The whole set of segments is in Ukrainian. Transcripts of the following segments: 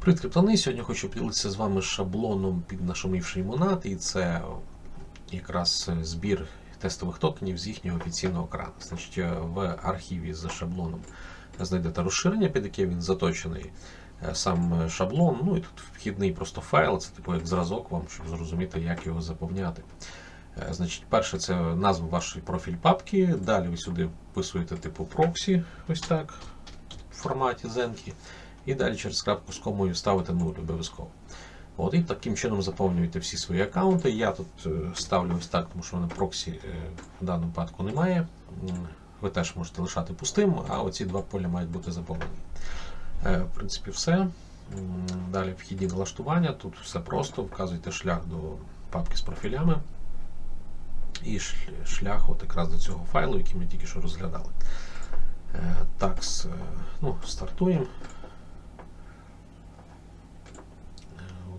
Привіт, криптони. Сьогодні хочу поділитися з вами шаблоном під нашумівший монат, і це якраз збір тестових токенів з їхнього офіційного крану. Значить, в архіві за шаблоном знайдете розширення, під яке він заточений. Е, Сам шаблон, ну і тут вхідний просто файл, це типу як зразок вам, щоб зрозуміти, як його заповняти. Е, Значить, перше це назва вашої профіль папки. Далі ви сюди вписуєте типу проксі, ось так, в форматі Zenki. І далі через крапку з комою ставити нуль обов'язково. От, І таким чином заповнюєте всі свої аккаунти. Я тут е, ставлю ось так, тому що в мене проксі е, в даному випадку немає. Ви теж можете лишати пустим, а оці два поля мають бути заповнені. Е, В принципі, все. Далі вхідні налаштування. Тут все просто, вказуєте шлях до папки з профілями. І шлях от якраз до цього файлу, який ми тільки що розглядали. Так, е, ну, стартуємо. Е,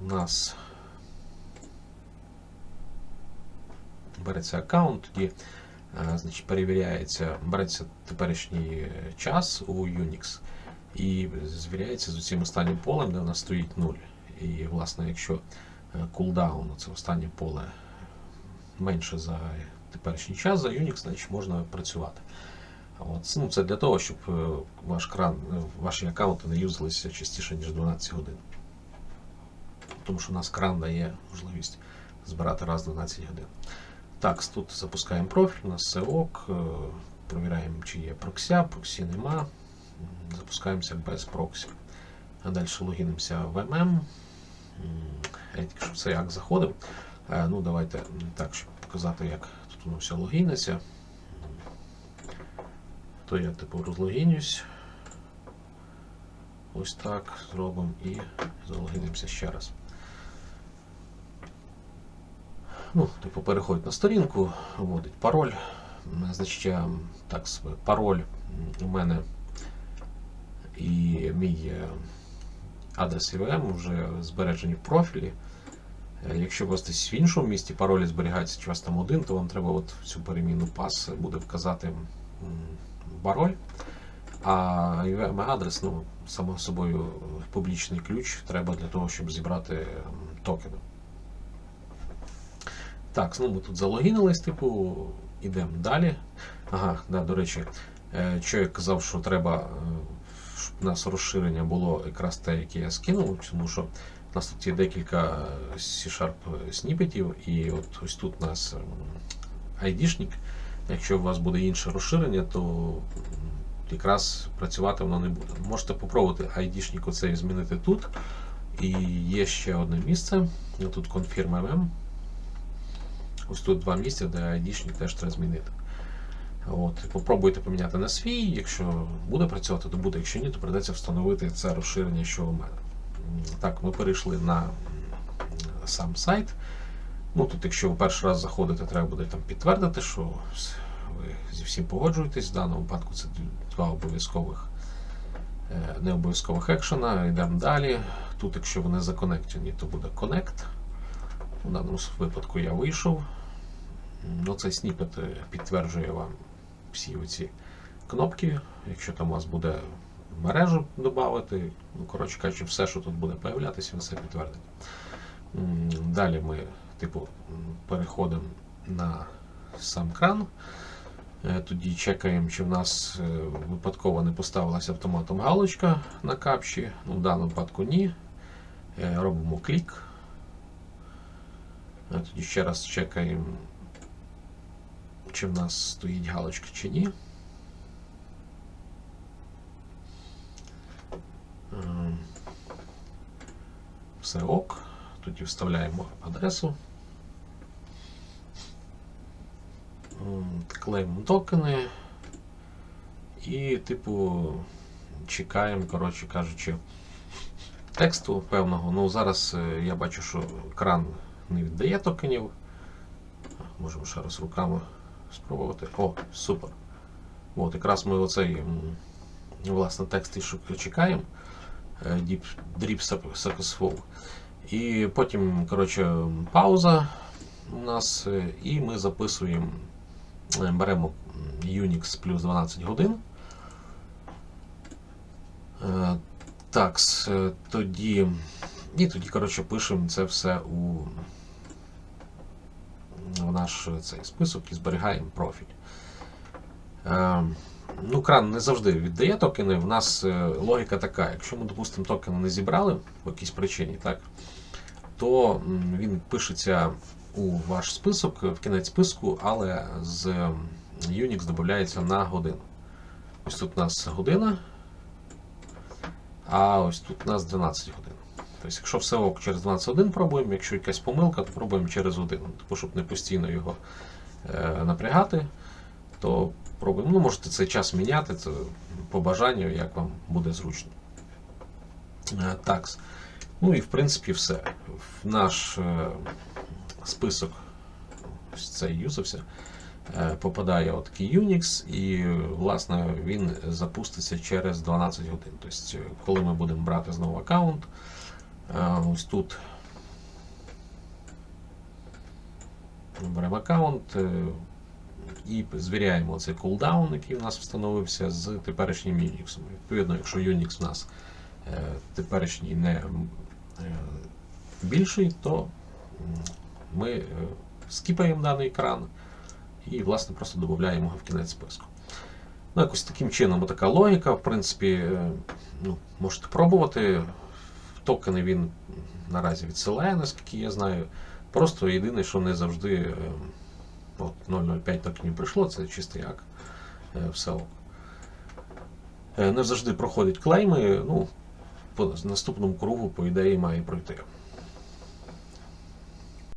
У нас береться аккаунт, тоді е, значить, перевіряється, береться теперішній е, час у Unix і звіряється з цим останнім полем, де у нас стоїть 0. І, власне, якщо е, кулдаун, це останнє поле менше за теперішній час, за Unix, значить можна працювати. От, ну, це для того, щоб е, ваш кран, е, ваші аккаунти не юзалися частіше, ніж 12 годин. Тому що у нас кран дає можливість збирати раз 12 годин. Так, тут запускаємо профіль, у нас все ок, е, провіряємо, чи є прокся, проксі нема. Запускаємося без проксі. А далі логінимося в MM. Я тільки що це як заходив. Е, Ну, давайте так, щоб показати, як тут воно все логіниться. То я типу розлогінюсь. Ось так зробимо і залогінимося ще раз. Ну, типу, переходить на сторінку, вводить пароль. Значить, я, так, пароль у мене і мій е, адрес IVM вже збережені в профілі. Е, Якщо у вас десь в іншому місті паролі зберігається, чи у вас там один, то вам треба от цю переміну пас буде вказати пароль. А IVM адрес, ну, само собою, е, публічний ключ треба для того, щоб зібрати токени. Так, ми тут залогінились, типу, ідемо далі. Ага, да, до речі, е, що я казав, що треба, е, щоб у нас розширення було якраз те, яке я скинув, тому що у нас тут є декілька C-Sharp сніпетів, і от ось тут у нас ID-шник. Якщо у вас буде інше розширення, то якраз працювати воно не буде. Можете попробувати ID-шник оцей змінити тут. І є ще одне місце. Тут Confirm MM. Ось тут два місця, де ID-шник теж треба змінити. От, попробуйте поміняти на свій. Якщо буде працювати, то буде. Якщо ні, то придеться встановити це розширення, що у мене. Так, ми перейшли на сам сайт. Ну, тут, якщо ви перший раз заходите, треба буде там підтвердити, що ви зі всім погоджуєтесь. В даному випадку це два обов'язкових е, не обов'язкових екшена. Йдемо далі. Тут, якщо вони законектені, то буде Connect. У даному випадку я вийшов. Ну, цей сніпет е, підтверджує вам всі оці кнопки. Якщо там у вас буде мережу додати, ну, коротше кажучи, все, що тут буде появлятися, все підтвердить. Далі ми, типу, переходимо на сам кран. Е, Тоді чекаємо, чи в нас е, випадково не поставилася автоматом галочка на капші. Ну, в даному випадку ні. Робимо клік. Тоді ще раз чекаємо, чи в нас стоїть галочка чи ні. Ем, Все ок. Тоді вставляємо адресу. М, токени. І, типу, чекаємо, коротше кажучи, тексту певного. Ну, зараз е, я бачу, що кран не віддає токенів. Можемо ще раз руками спробувати. О, супер. От, якраз ми оцей власне текст і чекаємо. Е, Deep, Successful. І потім, коротше, пауза у нас, е, і ми записуємо, е, беремо Unix плюс 12 годин. Е, Так, е, тоді. І тоді, коротше, пишемо це все у в наш цей список і зберігаємо профіль. Е, ну, кран не завжди віддає токени. В нас е, логіка така: якщо ми, допустимо, токени не зібрали по якійсь причині, так, то він пишеться у ваш список, в кінець списку, але з Unix додається на годину. Ось тут у нас година, а ось тут у нас 12 годин. Тобто, якщо все ок, через 12 годин пробуємо, якщо якась помилка, то пробуємо через годину. Типу, щоб не постійно його е, напрягати, то пробуємо. Ну, можете цей час міняти, це по бажанню, як вам буде зручно. Е, такс. Ну і в принципі все. Наш е, список цей юзався. е, Попадає от Unix, і власне він запуститься через 12 годин. Тобто, коли ми будемо брати знову аккаунт, ось тут беремо аккаунт е, і звіряємо цей кулдаун, який у нас встановився з теперішнім Unix. Відповідно, якщо Unix у нас е, теперішній не е, більший, то ми скіпаємо даний екран і, власне, просто додаємо його в кінець списку. Ну, якось таким чином така логіка. В принципі, ну, можете пробувати. Токени він наразі відсилає, наскільки я знаю. Просто єдине, що не завжди е, от 005 токенів прийшло, це чистий як е, все. Е, Не завжди проходять клейми. Ну, по наступному кругу, по ідеї, має пройти.